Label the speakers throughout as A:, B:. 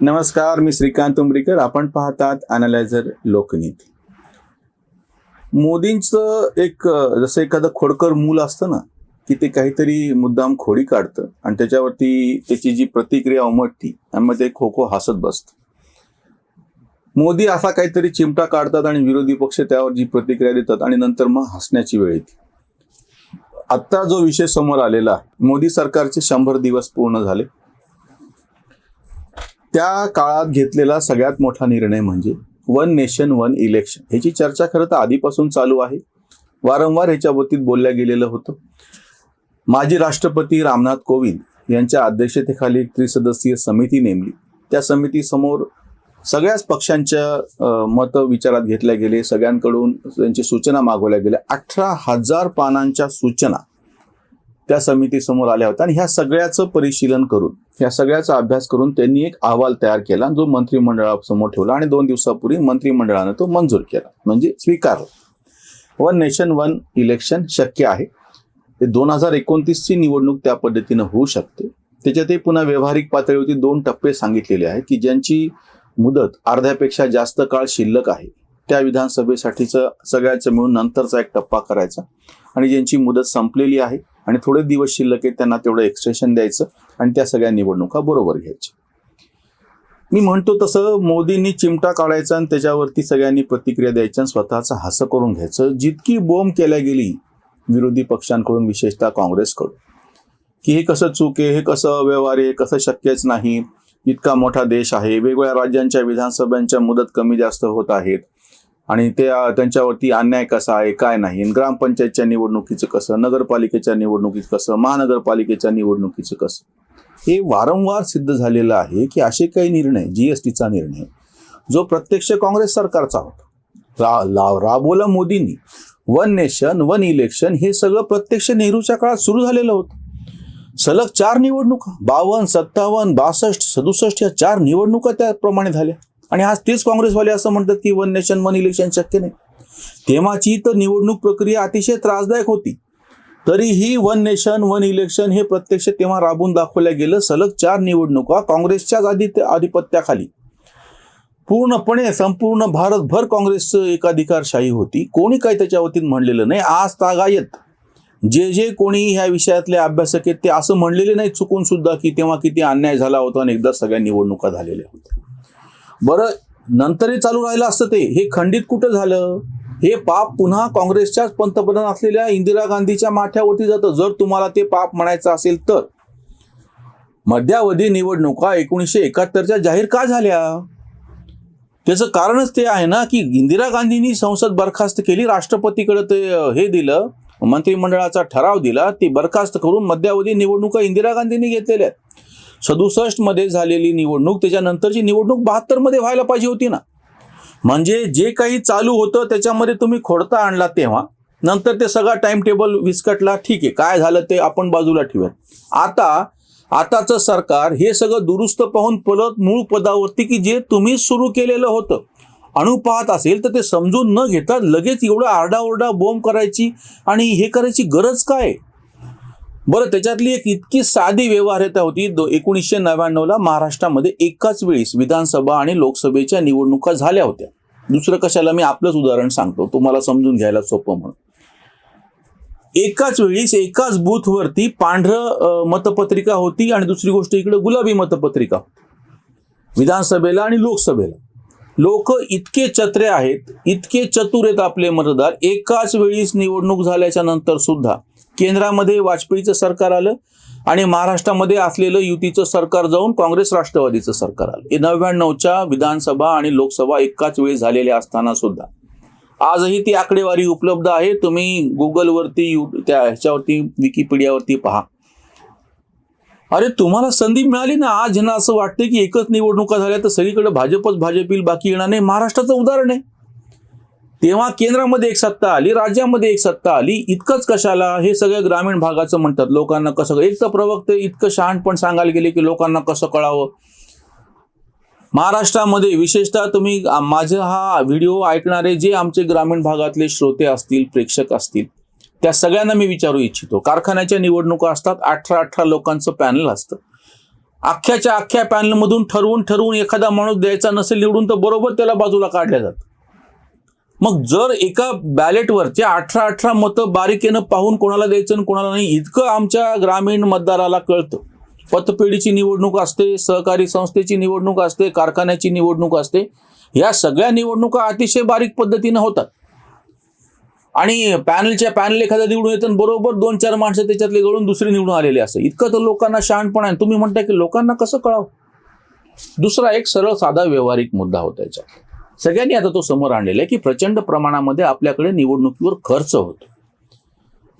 A: नमस्कार मी श्रीकांत उमरीकर. आपण पाहतात अनालायझर लोकनीती. मोदींचं एक जसं एखादं खोडकर मूल असतं ना की ते काहीतरी मुद्दाम खोडी काढतं आणि त्याच्यावरती त्याची जी प्रतिक्रिया उमटती आणि मग ते खो खो हसत बसतं. मोदी असा काहीतरी चिमटा काढतात आणि विरोधी पक्ष त्यावर जी प्रतिक्रिया देतात आणि नंतर मग हसण्याची वेळ येते. आत्ता जो विषय समोर आलेला आहे, मोदी सरकारचे शंभर दिवस पूर्ण झाले. त्या काळात घेतलेला सगळ्यात मोठा निर्णय म्हणजे वन नेशन वन इलेक्शन. ह्याची चर्चा खरं तर आधीपासून चालू आहे. वारंवार ह्याच्या बाबतीत बोलल्या गेलेलं होतं. माजी राष्ट्रपती रामनाथ कोविंद यांच्या अध्यक्षतेखाली एक त्रिसदस्यीय समिती नेमली. त्या समितीसमोर सगळ्याच पक्षांच्या मतं विचारात घेतल्या गेले. सगळ्यांकडून त्यांची सूचना मागवल्या गेल्या. अठरा हजार पानांच्या सूचना त्या समितीसमोर आल्या होत्या आणि ह्या सगळ्याचं परिशीलन करून या सगळ्याचा अभ्यास करून त्यांनी एक अहवाल तयार केला जो मंत्रिमंडळासमोर ठेवला आणि दोन दिवसापूर्वी मंत्रिमंडळानं तो मंजूर केला म्हणजे स्वीकारला. वन नेशन वन इलेक्शन शक्य आहे. ते दोन हजार एकोणतीसची निवडणूक त्या पद्धतीनं होऊ शकते. त्याच्यातही पुन्हा व्यावहारिक पातळीवरती दोन टप्पे सांगितलेले आहेत की ज्यांची मुदत अर्ध्यापेक्षा जास्त काळ शिल्लक आहे त्या विधानसभेसाठीचं सगळ्याचं मिळून नंतरचा एक टप्पा करायचा. आणि ज्यांची मुदत संपलेली आहे आणि थोडे दिवस शिल्लक आहेत त्यांना तेवढं एक्सटेन्शन द्यायचं आणि त्या सगळ्या निवडणुका बरोबर घ्यायच्या. मी म्हणतो तसं मोदींनी चिमटा काढायचा आणि त्याच्यावरती सगळ्यांनी प्रतिक्रिया द्यायच्या आणि स्वतःचं हसं करून घ्यायचं. जितकी बोंब केल्या गेली विरोधी पक्षांकडून विशेषतः काँग्रेसकडून. की हे कसं चूक आहे हे कसं अव्यवहार आहे कसं शक्यच नाही. इतका मोठा देश आहे वेगवेगळ्या राज्यांच्या विधानसभांच्या मुदत कमी जास्त होत आहेत. आणि ते त्यांच्यावरती अन्याय कसा आहे काय नाही ग्रामपंचायतच्या निवडणुकीचं कसं नगरपालिकेच्या निवडणुकीचं कसं महानगरपालिकेच्या निवडणुकीचं कसं? हे वारंवार सिद्ध झालेलं आहे की असे काही निर्णय जीएसटीचा निर्णय जो प्रत्यक्ष काँग्रेस सरकारचा होता. रा, ला- राबोला मोदींनी. वन नेशन वन इलेक्शन हे सगळं प्रत्यक्ष नेहरूच्या काळात सुरू झालेलं होतं. सलग चार निवडणुका बावन्न सत्तावन्न बासष्ट सदुसष्ट या चार निवडणुका त्याप्रमाणे झाल्या. आणि आज तेच काँग्रेसवाले असं म्हणतात की वन नेशन वन इलेक्शन शक्य नाही. तेव्हाची तर निवडणूक प्रक्रिया अतिशय त्रासदायक होती. तरीही वन नेशन वन इलेक्शन हे प्रत्यक्ष तेव्हा राबून दाखवल्या गेलं. सलग चार निवडणुका काँग्रेसच्याच आधी आधिपत्याखाली. पूर्णपणे संपूर्ण भारतभर काँग्रेसचं एकाधिकारशाही होती. कोणी काही त्याच्या वतीत म्हणलेलं नाही. आज तागायत. जे जे कोणी ह्या विषयातले अभ्यासक आहेत ते असं म्हणलेले नाही चुकून सुद्धा की तेव्हा किती अन्याय झाला होता आणि एकदा सगळ्या निवडणुका झालेल्या होत्या. बरं नंतरही चालू राहिलं असतं ते. हे खंडित कुठं झालं? हे पाप पुन्हा काँग्रेसच्याच पंतप्रधान असलेल्या इंदिरा गांधीच्या माथ्यावरती जातं. जर तुम्हाला ते पाप म्हणायचं असेल तर. मध्यावधी निवडणुका एकोणीसशे एकाहत्तरच्या जाहीर का झाल्या? त्याचं कारणच ते आहे ना की इंदिरा गांधींनी संसद बरखास्त केली. राष्ट्रपतीकडे ते हे दिलं. मंत्रिमंडळाचा ठराव दिला. ती बरखास्त करून मध्यावधी निवडणुका इंदिरा गांधींनी घेतलेल्या आहेत. सदुसष्टमध्ये झालेली निवडणूक त्याच्यानंतरची निवडणूक बहात्तरमध्ये व्हायला पाहिजे होती ना. म्हणजे जे काही चालू होतं त्याच्यामध्ये तुम्ही खोडता आणला तेव्हा नंतर ते सगळा टाइम टेबल विस्कटला ठीक आहे काय झालं ते आपण बाजूला ठेवूयात. आता आताचं सरकार हे सगळं दुरुस्त पाहून परत मूळ पदावरती की जे तुम्ही सुरू केलेलं होतं अणू पाहत असेल तर ते समजून न घेता लगेच एवढं आरडाओरडा बोंब करायची आणि हे करायची गरज काय बरं त्याच्यातली एक इतकी साधी व्यवहार्यता होती एकोणीसशे नव्याण्णवला महाराष्ट्रामध्ये एकाच वेळेस विधानसभा आणि लोकसभेच्या निवडणुका झाल्या होत्या. दुसरं कशाला? मी आपलंच उदाहरण सांगतो. तुम्हाला समजून घ्यायला सोपं म्हणून. एकाच वेळीस एकाच बूथवरती पांढरं मतपत्रिका होती आणि दुसरी गोष्ट इकडे गुलाबी मतपत्रिका होती. विधानसभेला आणि लोकसभेला. लोक इतके चत्रे आहेत इतके चतुर आहेत आपले मतदार एकाच वेळीस निवडणूक झाल्याच्यानंतर सुद्धा केंद्रामध्ये वाजपेयीचं सरकार आलं आणि महाराष्ट्रामध्ये असलेलं युतीचं सरकार जाऊन काँग्रेस राष्ट्रवादीचं सरकार आलं. हे नव्याण्णवच्या विधानसभा आणि लोकसभा एकाच वेळी झालेल्या असताना सुद्धा. आजही ती आकडेवारी उपलब्ध आहे. तुम्ही गुगलवरती यू त्या ह्याच्यावरती विकिपीडियावरती पहा. अरे तुम्हाला संधी मिळाली ना? आज ह्यांना असं वाटतं की एकच निवडणुका झाल्या तर सगळीकडे भाजपच भाजप येईल बाकी येणार नाही. महाराष्ट्राचं उदाहरण आहे. तेव्हा केंद्रामध्ये एक सत्ता आली राज्यामध्ये एक सत्ता आली. इतकंच कशाला? हे सगळं ग्रामीण भागाचं म्हणतात. लोकांना कसं एक तर प्रवक्ते इतकं शहाणपण सांगायला गेले की लोकांना कसं कळावं? महाराष्ट्रामध्ये विशेषतः तुम्ही माझा हा व्हिडिओ ऐकणारे जे आमचे ग्रामीण भागातले श्रोते असतील प्रेक्षक असतील त्या सगळ्यांना मी विचारू इच्छितो. कारखान्याच्या निवडणुका असतात अठरा अठरा लोकांचं पॅनल असतं. अख्ख्याच्या अख्ख्या पॅनलमधून ठरवून ठरवून एखादा माणूस द्यायचा नसेल निवडून तर बरोबर त्याला बाजूला काढल्या जातं मग जर एका बॅलेटवरचे अठरा अठरा मतं बारीकेनं पाहून कोणाला द्यायचं आणि कोणाला नाही इतकं आमच्या ग्रामीण मतदाराला कळतं. पतपेढीची निवडणूक असते सहकारी संस्थेची निवडणूक असते कारखान्याची निवडणूक असते. या सगळ्या निवडणुका अतिशय बारीक पद्धतीनं होतात. आणि पॅनलच्या पॅनल एखादा निवडून येतं आणि बरोबर दोन चार माणसं त्याच्यातले गळून दुसरे निवडून आलेले असं इतकं तर लोकांना शहाणपण आहे. तुम्ही म्हणताय की लोकांना कसं कळावं? दुसरा एक सरळ साधा व्यवहारिक मुद्दा होता याच्यात. सगळ्यांनी आता तो समोर आणलेला आहे की प्रचंड प्रमाणामध्ये आपल्याकडे निवडणुकीवर खर्च होतो.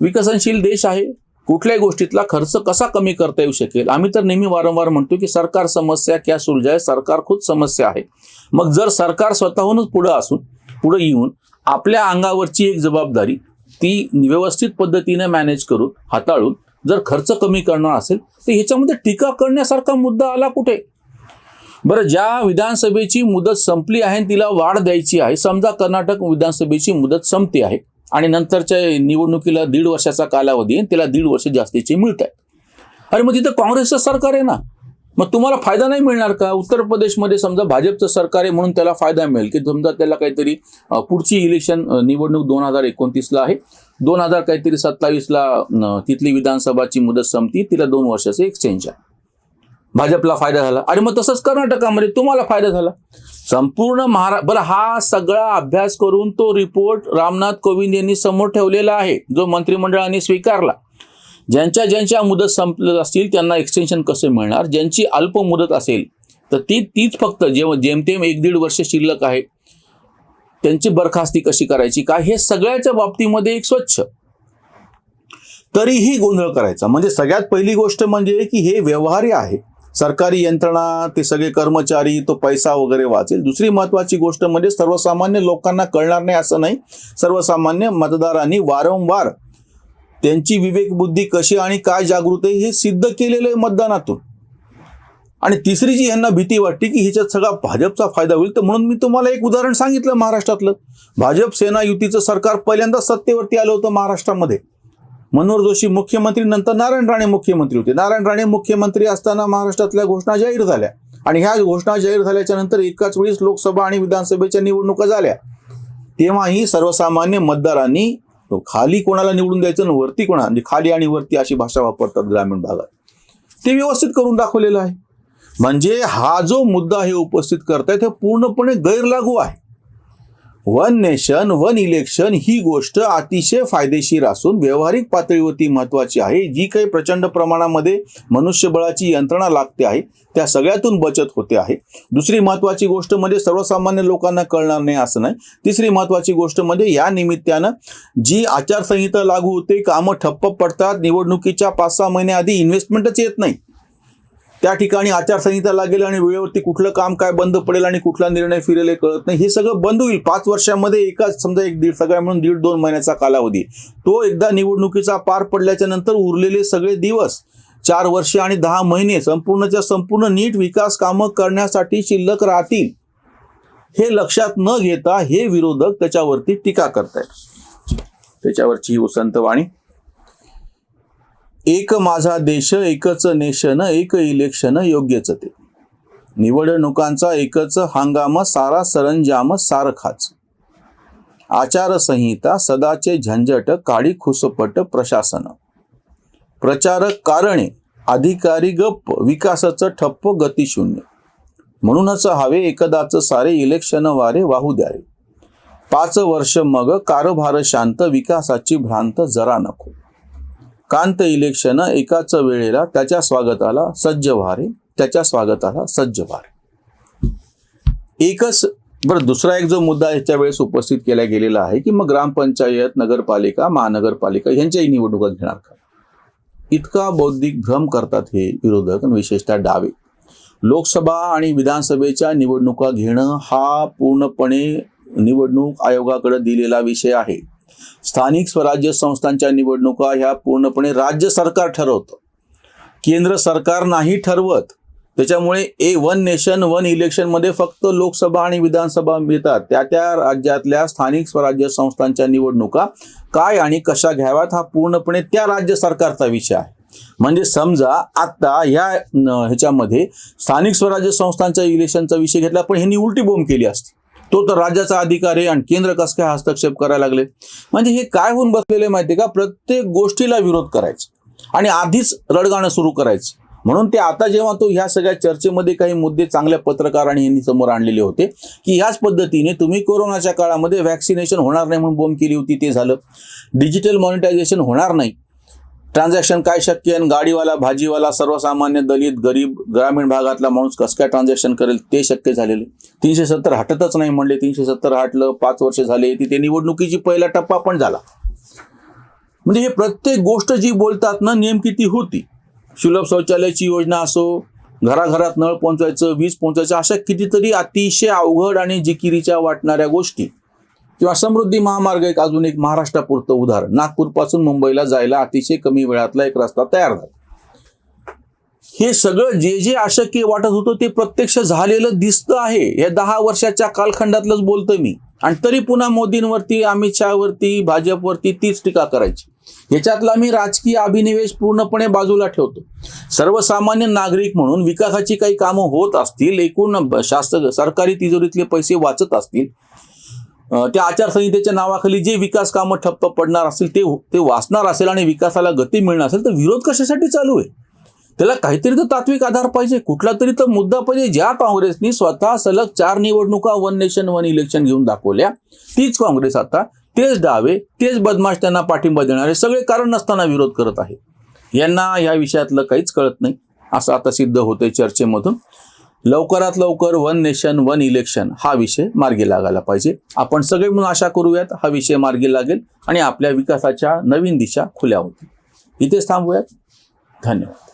A: विकसनशील देश आहे. कुठल्याही गोष्टीतला खर्च कसा कमी करता येऊ शकेल? आम्ही तर नेहमी वारंवार म्हणतो की सरकार समस्या क्या सुलझाय सरकार खुद समस्या आहे. मग जर सरकार स्वतःहूनच पुढं असून पुढे येऊन आपल्या अंगावरची एक जबाबदारी ती व्यवस्थित पद्धतीने मॅनेज करून हाताळून जर खर्च कमी करणार असेल तर ह्याच्यामध्ये टीका करण्यासारखा मुद्दा आला कुठे? बरं ज्या विधानसभेची मुदत संपली आहे तिला वाढ द्यायची आहे समजा कर्नाटक विधानसभेची मुदत संपते आहे आणि नंतरच्या निवडणुकीला दीड वर्षाचा कालावधी आहे दीड वर्ष जास्तीचे मिळत आहेत अरे मग तिथं काँग्रेसचं सरकार आहे ना. मग तुम्हाला फायदा नाही मिळणार का? उत्तर प्रदेशमध्ये समजा भाजपचं सरकार आहे म्हणून त्याला फायदा मिळेल. की समजा त्याला काहीतरी पुढची इलेक्शन निवडणूक दोन हजार एकोणतीसला आहे. दोन हजार काहीतरी सत्तावीसला तिथली विधानसभाची मुदत संपती. तिला दोन वर्षाचं एक्सचेंज आहे. भाजपला फायदा झाला. आणि मग तसंच कर्नाटकामध्ये तुम्हाला फायदा झाला. संपूर्ण महारा बरं हा सगळा अभ्यास करून तो रिपोर्ट रामनाथ कोविंद यांनी समोर ठेवलेला आहे. जो मंत्रिमंडळाने स्वीकारला. ज्यांच्या ज्यांच्या मुदत संपलेल्या असतील त्यांना एक्सटेन्शन कसे मिळणार? ज्यांची अल्प मुदत असेल तर ती तीच फक्त जेव्हा जेमतेम एक दीड वर्ष शिल्लक आहे त्यांची बरखास्ती कशी करायची? काय हे सगळ्याच्या बाबतीमध्ये एक स्वच्छ. तरीही गोंधळ करायचा. म्हणजे सगळ्यात पहिली गोष्ट म्हणजे की हे व्यवहार्य आहे. सरकारी यंत्रणा ते सगळे कर्मचारी तो पैसा वगैरे वाचेल. दुसरी महत्वाची गोष्ट म्हणजे सर्वसामान्य लोकांना कळणार नाही असं नाही. सर्वसामान्य मतदारांनी वारंवार त्यांची विवेकबुद्धी कशी आणि काय जागृत आहे हे सिद्ध केलेलं आहे मतदानातून. आणि तिसरी जी यांना भीती वाटते की ह्याच्यात सगळा भाजपचा फायदा होईल तर म्हणून मी तुम्हाला एक उदाहरण सांगितलं महाराष्ट्रातलं. भाजप सेना युतीचं सरकार पहिल्यांदा सत्तेवरती आलं होतं महाराष्ट्रामध्ये. मनोहर जोशी मुख्यमंत्री नंतर नारायण राणे मुख्यमंत्री होते. नारायण राणे मुख्यमंत्री असताना महाराष्ट्रातल्या घोषणा जाहीर झाल्या. आणि ह्या घोषणा जाहीर झाल्याच्यानंतर एकाच वेळीस लोकसभा आणि विधानसभेच्या निवडणुका झाल्या. तेव्हाही सर्वसामान्य मतदारांनी खाली कोणाला निवडून द्यायचं ना वरती कोणा म्हणजे खाली आणि वरती अशी भाषा वापरतात ग्रामीण भागात. ते व्यवस्थित करून दाखवलेलं आहे. म्हणजे हा जो मुद्दा हे उपस्थित करतायत हे पूर्णपणे गैरलागू आहे. वन नेशन वन इलेक्शन ही गोष्ट अतिशय फायदेशीर असून व्यावहारिक पातळीवरती महत्वाची आहे. जी काही प्रचंड प्रमाणामध्ये मनुष्यबळाची यंत्रणा लागते आहे त्या सगळ्यातून बचत होते आहे. दुसरी महत्वाची गोष्ट म्हणजे सर्वसामान्य लोकांना कळणार नाही असं नाही. तिसरी महत्वाची गोष्ट म्हणजे या निमित्तानं जी आचारसंहिता लागू होते कामं ठप्प पडतात निवडणुकीच्या पाच सहा महिन्याआधी इन्व्हेस्टमेंटच येत नाही. त्या ठिकाणी आचारसंहिता लागेल आणि वेळेवरती कुठलं काम काय बंद पडेल आणि कुठला निर्णय फिरेल हे कळत नाही. हे सगळं बंद होईल. पाच वर्षामध्ये एकाच समजा एक दीड सगळ्या म्हणून दीड दोन महिन्याचा कालावधी. तो एकदा निवडणुकीचा पार पडल्याच्या नंतर उरलेले सगळे दिवस चार वर्ष आणि दहा महिने संपूर्णच्या संपूर्ण नीट विकास कामं करण्यासाठी शिल्लक राहतील. हे लक्षात न घेता हे विरोधक त्याच्यावरती टीका करतायत. त्याच्यावरची ही उसंतवाणी एक माझा देश एकच नेशन एक इलेक्शन योग्यच ते. निवडणुकांचा एकच हंगाम सारा सरंजाम सारखाच. आचारसंहिता सदाचे झंझट काळी खुसपट प्रशासन. प्रचारक कारणे अधिकारी गप्प विकासाचं ठप्प गतिशून्य. म्हणूनच हवे एकदाच सारे इलेक्शन वारे वाहू द्यावे. पाच वर्ष मग कारभार शांत विकासाची भ्रांत जरा नको. कांत इलेक्शन एकाच वेळेला त्याच्या स्वागताला सज्ज व्हारे त्याच्या स्वागताला सज्ज व्हारे. एकच बरं दुसरा एक जो मुद्दा याच्या वेळेस उपस्थित केला गेलेला आहे की मग ग्रामपंचायत नगरपालिका महानगरपालिका यांच्याही निवडणुका घेणार का? इतका बौद्धिक भ्रम करतात हे विरोधक विशेषतः डावे. लोकसभा आणि विधानसभेच्या निवडणुका घेणं हा पूर्णपणे निवडणूक आयोगाकडे दिलेला विषय आहे. स्थानिक स्वराज्य संस्थांच्या निवडणुका ह्या पूर्णपणे राज्य सरकार ठरवतं. केंद्र सरकार नाही ठरवत त्याच्यामुळे ए वन नेशन वन इलेक्शनमध्ये फक्त लोकसभा आणि विधानसभा मिळतात. त्या त्या राज्यातल्या स्थानिक स्वराज्य संस्थांच्या निवडणुका काय आणि कशा घ्याव्यात हा पूर्णपणे त्या राज्य सरकारचा विषय आहे. म्हणजे समजा आता ह्या ह्याच्यामध्ये स्थानिक स्वराज्य संस्थांच्या इलेक्शनचा विषय घेतला पण ह्यांनी उलटी बोंब केली असती. तो तर राज्याचा अधिकार आहे आणि केंद्र कसं काय हस्तक्षेप करायला लागले? म्हणजे हे काय होऊन बसलेले माहिती का? प्रत्येक गोष्टीला विरोध करायचा. आणि आधीच रडगाणं सुरू करायचं. म्हणून ते आता जेव्हा तो ह्या सगळ्या चर्चेमध्ये काही मुद्दे चांगल्या पत्रकारांनी यांनी समोर आणलेले होते की ह्याच पद्धतीने तुम्ही कोरोनाच्या काळामध्ये व्हॅक्सिनेशन होणार नाही म्हणून बोंब केली होती ते झालं. डिजिटल मॉनिटायझेशन होणार नाही. ट्रान्झॅक्शन काय शक्य आहे? गाडीवाला भाजीवाला सर्वसामान्य दलित गरीब ग्रामीण भागातला माणूस कसं काय ट्रान्झॅक्शन करेल? ते शक्य झालेले तीनशे सत्तर हटतच नाही म्हणले. तीनशे सत्तर हटलं पाच वर्ष झाले तिथे निवडणुकीची पहिला टप्पा पण झाला. म्हणजे हे प्रत्येक गोष्ट जी बोलतात ना नेमकी ती होती. सुलभ शौचालयाची योजना असो घराघरात नळ पोहोचवायचं वीज पोहोचवायचं अशा कितीतरी अतिशय अवघड आणि जिकिरीच्या वाटणाऱ्या गोष्टी. किंवा समृद्धी महामार्ग एक अजून एक महाराष्ट्रापुरतं उदाहरण. नागपूरपासून मुंबईला जायला अतिशय कमी वेळातला एक रस्ता तयार झाला. हे सगळं जे जे अशक्य वाटत होतं ते प्रत्यक्ष झालेलं दिसतं आहे. हे दहा वर्षाच्या कालखंडातलंच बोलतोय मी. आणि तरी पुन्हा मोदींवरती अमित शहावरती भाजपवरती तीच टीका करायची. याच्यातला मी राजकीय अभिनिवेश पूर्णपणे बाजूला ठेवतो. सर्वसामान्य नागरिक म्हणून विकासाची काही कामं होत असतील एकूण शास्त्र सरकारी तिजोरीतले पैसे वाचत असतील त्या आचारसंहितेच्या नावाखाली जे विकास कामं ठप्प पडणार असेल ते हो, ते वाचणार असेल आणि विकासाला गती मिळणार असेल तर विरोध कशासाठी चालू आहे? त्याला काहीतरी तर तात्विक आधार पाहिजे कुठला तरी तर मुद्दा पाहिजे. ज्या काँग्रेसनी स्वतः सलग चार निवडणुका वन नेशन वन इलेक्शन घेऊन दाखवल्या तीच काँग्रेस आता तेच डावे तेच बदमाश त्यांना पाठिंबा देणारे सगळे कारण नसताना विरोध करत आहे. यांना या विषयातलं काहीच कळत नाही असं आता सिद्ध होतंय चर्चेमधून. लवकरात लवकर वन नेशन वन इलेक्शन हा विषय मार्गी लागायला पाहिजे. आपण सगळे म्हणून आशा करूयात हा विषय मार्गी लागेल आणि आपल्या विकासाच्या नवीन दिशा खुल्या होतील. इथेच थांबूयात. धन्यवाद.